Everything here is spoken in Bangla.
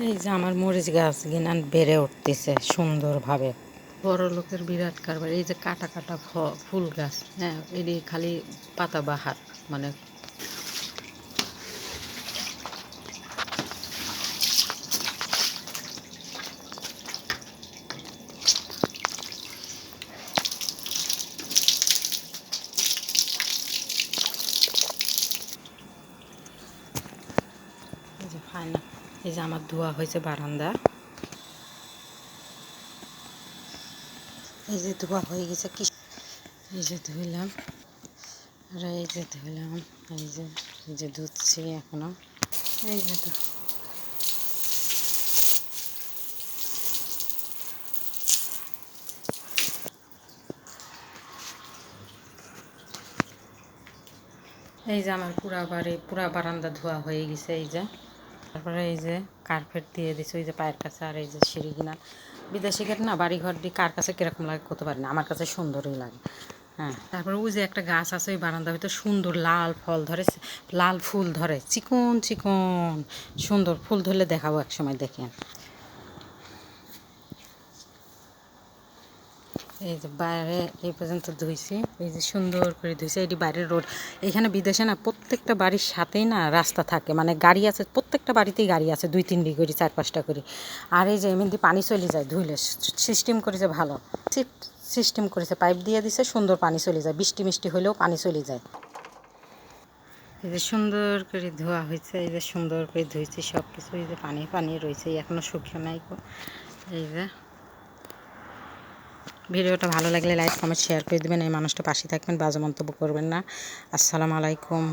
এই যে আমার মরিচ গাছ গিনান বেড়ে উঠতেছে সুন্দরভাবে। বড় লোকের বিরাট কারবার এই যে কাটা কাটা ফুল গাছ হ্যাঁ এটি খালি পাতা বাহার মানে ফাইনাল এই যে আমার ধোয়া হয়েছে বারান্দা। এই যে ধোয়া হয়ে গেছে কি এই যে ধুইলাম। আর এই যে ধুইলাম, এই যে যে ধুচ্ছি এখনও। এই যে তো এই যে আমার পুরা বাড়ি পুরা বারান্দা ধোয়া হয়ে গেছে, এই যে। তারপরে এই যে কার্পেট দিয়ে দিছে, ওই যে পায়ের কাছে আর এই যে সিঁড়ি কিনা। বিদেশি গেট না বাড়ি ঘর দিয়ে কার কাছে কীরকম লাগে করতে পারে না, আমার কাছে সুন্দরই লাগে। হ্যাঁ তারপরে ওই যে একটা গাছ আছে ওই বারান্দা ভিতরে সুন্দর লাল ফল ধরে লাল ফুল ধরে, চিকন চিকন সুন্দর ফুল ধরলে দেখাবো এক সময় দেখেন। এই যে বাইরে এই পর্যন্ত ধুইছি, এই যে সুন্দর করে ধুইছে, এটি বাইরের রোড। এখানে বিদেশে না প্রত্যেকটা বাড়ির সাথেই না রাস্তা থাকে মানে গাড়ি আছে, প্রত্যেকটা বাড়িতেই গাড়ি আছে, দুই তিনটি করে, চার পাঁচটা করে। আর এই যে এমনি পানি চলে যায় ধুইলে, সিস্টেম করেছে ভালো। সিস্টেম করেছে, পাইপ দিয়ে দিছে, সুন্দর পানি চলে যায়, বৃষ্টি মিষ্টি হলেও পানি চলে যায়। এই যে সুন্দর করে ধোয়া হয়েছে, এই যে সুন্দর করে ধুইছি সব কিছু এই যে পানি পানি রয়েছে এখনও শুকিয়ে নাই এই যে ভিডিওটা ভালো লাগলে লাইক কমেন্ট শেয়ার করে দেবেন। এই মানুষটা পাশে থাকবেন, বাজে মন্তব্য করবেন না। আসসালামু আলাইকুম।